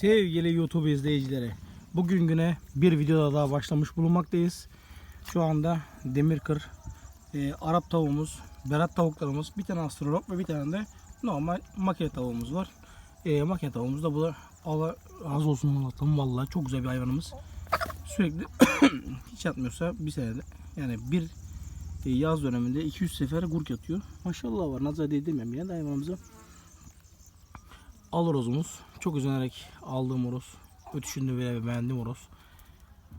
Sevgili YouTube izleyicileri, bugün güne bir videoda daha başlamış bulunmaktayız. Şu anda Demirkır, e, Arap tavuğumuz, Berat tavuklarımız, bir tane astrolog ve bir tane de normal makine tavuğumuz var. E, makine tavuğumuz da bu da Allah razı olsun Allah'tan vallahi çok güzel bir hayvanımız. Sürekli hiç yatmıyorsa bir senede yani bir e, yaz döneminde 200 sefer gurk yatıyor. Maşallah var nazar değdirmem ya da hayvanımıza. Alorozumuz. Çok özenerek aldığım horoz. Ötüşünde bile beğendiğim horoz.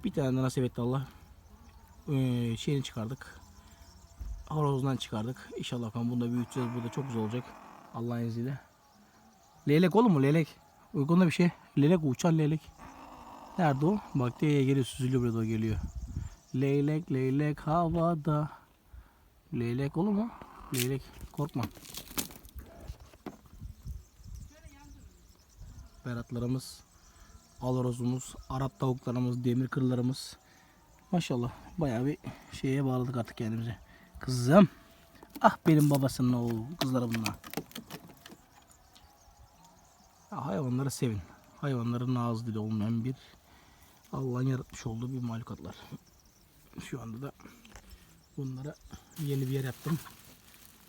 Bir tane de nasip etti Allah. Ee, şeyini çıkardık. Horozdan çıkardık. İnşallah bakalım bunu da büyüteceğiz. Bu da çok güzel olacak. Allah'ın izniyle. Leylek oğlum mu leylek? Uykunda bir şey. Leylek uçan leylek. Nerede o? Bak diye geliyor süzülüyor buraya doğru geliyor. Leylek leylek havada. Leylek oğlum mu? Leylek korkma. Beratlarımız, alorozumuz, Arap tavuklarımız, demir kırlarımız. Maşallah bayağı bir şeye bağladık artık kendimize. Kızım. Ah benim babasının oğlu kızları bunlar. Ya hayvanları sevin. Hayvanların ağız dili olmayan bir Allah'ın yaratmış olduğu bir mahlukatlar. Şu anda da bunlara yeni bir yer yaptım.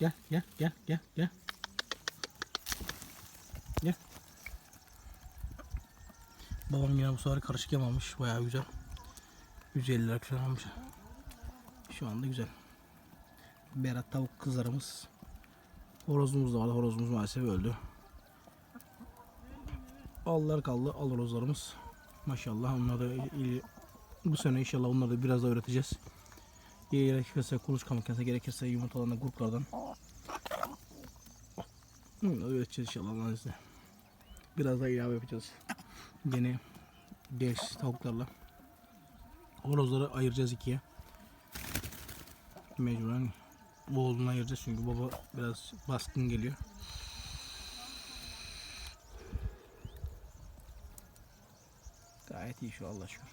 Gel gel gel gel gel. Babam yine bu sefer karışık yamamış. Bayağı güzel. 150 lira falan almış. Şu anda güzel. Berat tavuk kızlarımız. Horozumuz da vardı. Horozumuz maalesef öldü. Allar kaldı. Al horozlarımız. Maşallah onları da bu sene inşallah onları da biraz daha üreteceğiz. Gerekirse kuluçka makinesi gerekirse yumurtalarını gruplardan. Hı, üreteceğiz inşallah Allah'ın izniyle. Biraz daha ilave yapacağız. Yeni genç tavuklarla. Horozları ayıracağız ikiye. Mecburen oğlunu ayıracağız çünkü baba biraz baskın geliyor. Gayet iyi şu Allah şükür.